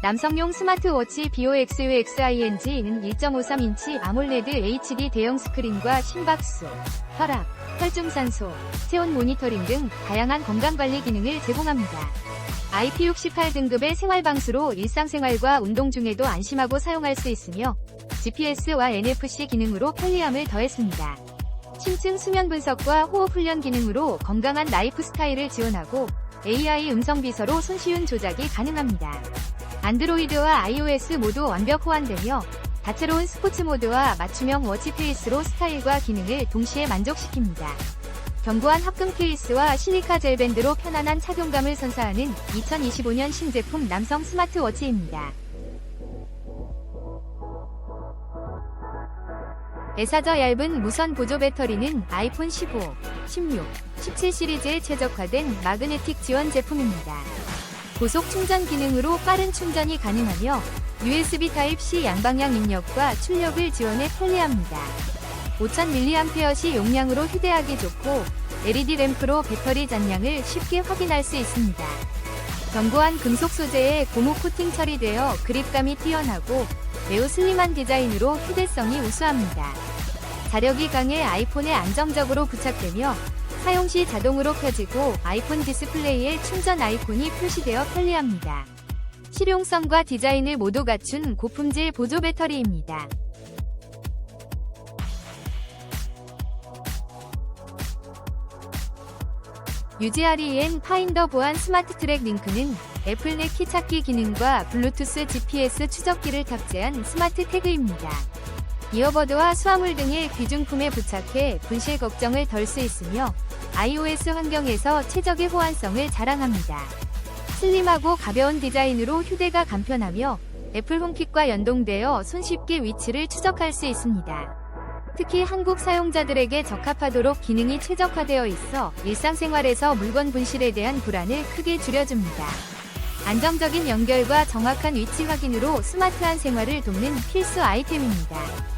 남성용 스마트워치 BOXUXING는 1.53인치 아몰레드 HD 대형 스크린과 심박수, 혈압, 혈중산소, 체온 모니터링 등 다양한 건강관리 기능을 제공합니다. IP68 등급의 생활방수로 일상생활과 운동 중에도 안심하고 사용할 수 있으며 GPS와 NFC 기능으로 편리함을 더했습니다. 심층 수면 분석과 호흡 훈련 기능으로 건강한 라이프 스타일을 지원하고 AI 음성 비서로 손쉬운 조작이 가능합니다. 안드로이드와 iOS 모두 완벽 호환되며 다채로운 스포츠 모드와 맞춤형 워치 페이스로 스타일과 기능을 동시에 만족시킵니다. 견고한 합금 케이스와 실리카 젤밴드로 편안한 착용감을 선사하는 2025년 신제품 남성 스마트워치입니다. 애사저 얇은 무선 보조 배터리는 아이폰 15, 16, 17 시리즈에 최적화된 마그네틱 지원 제품입니다. 고속 충전 기능으로 빠른 충전이 가능하며 USB Type-C 양방향 입력과 출력을 지원해 편리합니다. 5000mAh 용량으로 휴대하기 좋고 LED 램프로 배터리 잔량을 쉽게 확인할 수 있습니다. 견고한 금속 소재에 고무 코팅 처리되어 그립감이 뛰어나고 매우 슬림한 디자인으로 휴대성이 우수합니다. 자력이 강해 아이폰에 안정적으로 부착되며 사용 시 자동으로 켜지고 아이폰 디스플레이에 충전 아이콘이 표시되어 편리합니다. 실용성과 디자인을 모두 갖춘 고품질 보조 배터리입니다. UGREN 파인더 보안 스마트 트랙 링크는 애플넷 키 찾기 기능과 블루투스 GPS 추적기를 탑재한 스마트 태그입니다. 이어버드와 수화물 등의 귀중품에 부착해 분실 걱정을 덜 수 있으며 iOS 환경에서 최적의 호환성을 자랑합니다. 슬림하고 가벼운 디자인으로 휴대가 간편하며 애플 홈킷과 연동되어 손쉽게 위치를 추적할 수 있습니다. 특히 한국 사용자들에게 적합하도록 기능이 최적화되어 있어 일상생활에서 물건 분실에 대한 불안을 크게 줄여줍니다. 안정적인 연결과 정확한 위치 확인으로 스마트한 생활을 돕는 필수 아이템입니다.